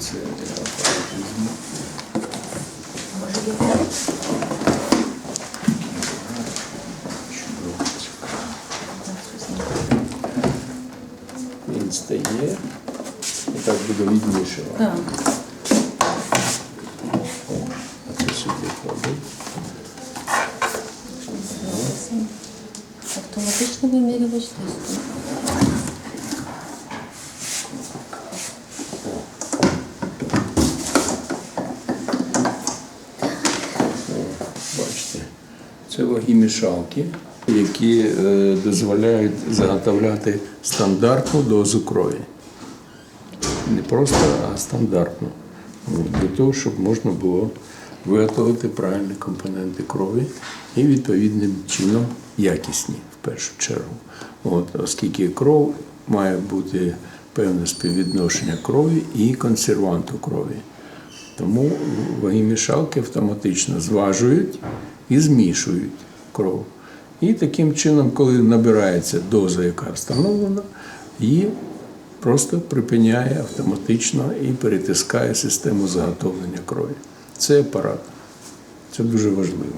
це я апарат візьму. Чудово, цікаво. Він стає і так буде відніше. вам. Так. А це сюди кладуть. Автоматичний вимірювач тиску. Це вагімішалки, які е, дозволяють заготовляти стандартну дозу крові. Не просто, а стандартну. Для того, щоб можна було виготовити правильні компоненти крові і відповідним чином якісні в першу чергу. От, оскільки кров має бути певне співвідношення крові і консерванту крові. Тому вагімішалки автоматично зважують і змішують кров. І таким чином, коли набирається доза, яка встановлена, її просто припиняє автоматично і перетискає систему заготовлення крові. Це апарат. Це дуже важливо.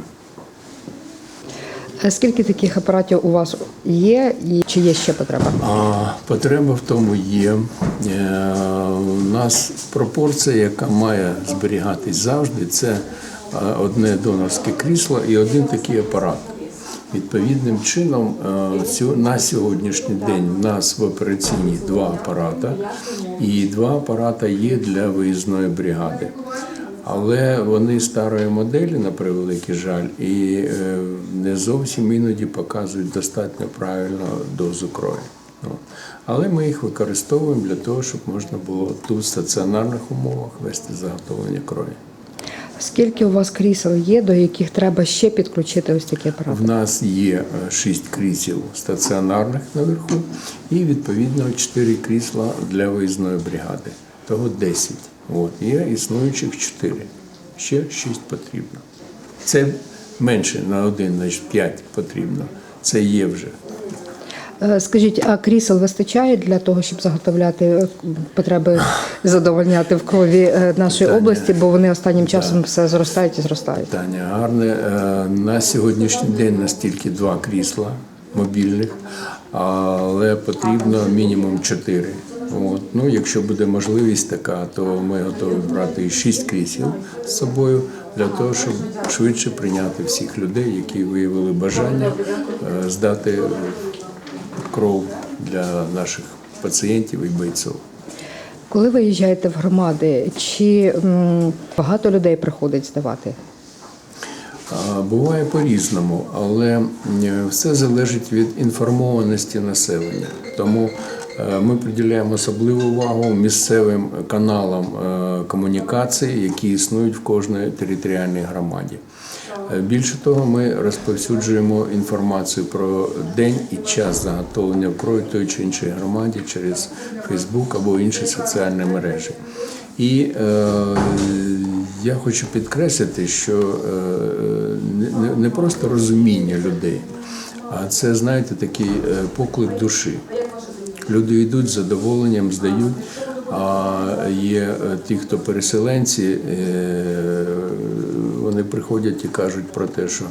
Скільки таких апаратів у вас є і чи є ще потреба? А потреба в тому є. Е, У нас пропорція, яка має зберігатись завжди, це одне донорське крісло і один такий апарат. Відповідним чином, на сьогоднішній день в нас в операційній два апарата, і два апарата є для виїзної бригади. Але вони старої моделі, на превеликий жаль, і е, не зовсім іноді показують достатньо правильну дозу крові. Ну, Але ми їх використовуємо для того, щоб можна було тут в стаціонарних умовах вести заготовлення крові. Скільки у вас крісел є, до яких треба ще підключити ось такі апарати? В нас є е, шість крісел стаціонарних наверху і відповідно чотири крісла для виїзної бригади. Того 10. От. Є існуючих чотири. Ще шість потрібно. Це менше на один, значить п'ять потрібно. Це є вже. Е, Скажіть, а крісел вистачає для того, щоб заготовляти е, потреби задовольняти в крові е, нашої Питання. області, бо вони останнім часом все зростають і зростають. Питання гарне. На сьогоднішній день настільки два крісла мобільних, але потрібно мінімум чотири. От. Ну, якщо буде можливість така, то ми готові брати і шість крісел з собою для того, щоб швидше прийняти всіх людей, які виявили бажання здати кров для наших пацієнтів і бойців. Коли ви їжджаєте в громади, чи багато людей приходить здавати? Буває по-різному, але все залежить від інформованості населення. Тому е, ми приділяємо особливу увагу місцевим каналам е, комунікації, які існують в кожній територіальній громаді. Е, Більше того, ми розповсюджуємо інформацію про день і час заготовлення крові той чи іншій громаді через Фейсбук або інші соціальні мережі. І е, я хочу підкреслити, що е, не- не, просто розуміння людей, а це, знаєте, такий е, поклик душі. Люди йдуть з задоволенням, здають. А є е, ті, хто переселенці, вони приходять і кажуть про те, що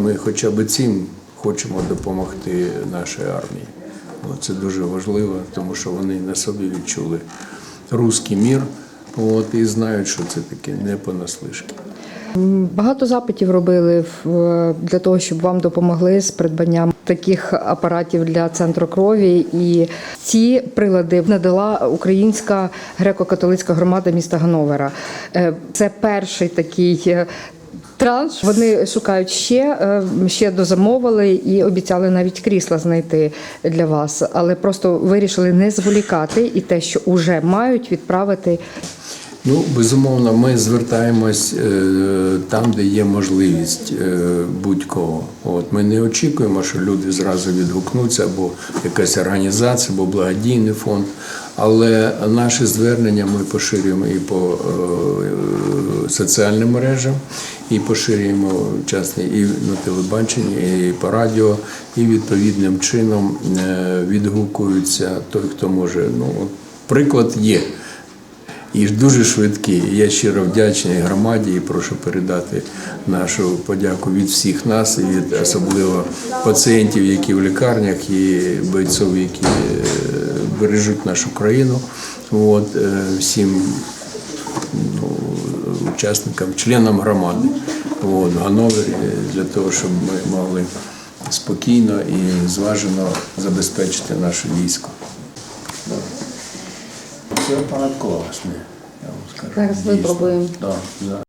ми хоча б цим хочемо допомогти нашій армії. Це дуже важливо, тому що вони на собі відчули руський мір, от, і знають, що це таке не понаслишки. Багато запитів робили для того, щоб вам допомогли з придбанням таких апаратів для центру крові. І ці прилади надала Українська греко-католицька громада міста Гановера. Е, Це перший такий. Транш вони шукають ще, е, ще дозамовили і обіцяли навіть крісла знайти для вас, але просто вирішили не зволікати і те, що вже мають відправити Ну, безумовно, ми звертаємось е, там, де є можливість е, будь-кого. От ми не очікуємо, що люди зразу відгукнуться, або якась організація, або благодійний фонд. Але наші звернення ми поширюємо і по соціальним мережам, і поширюємо частні і на телебаченні, і по радіо, і відповідним чином е, відгукуються той, хто може. Ну, приклад є. і дуже швидкі. Я щиро вдячний громаді і прошу передати нашу подяку від всіх нас, і від особливо пацієнтів, які в лікарнях, і бойців, які е, бережуть нашу країну. От, е, всім ну, учасникам, членам громади от, в Гановері для того, щоб ми могли спокійно і зважено забезпечити наше військо. Це апарат класний, я вам скажу. Зараз випробуємо. Да, зараз.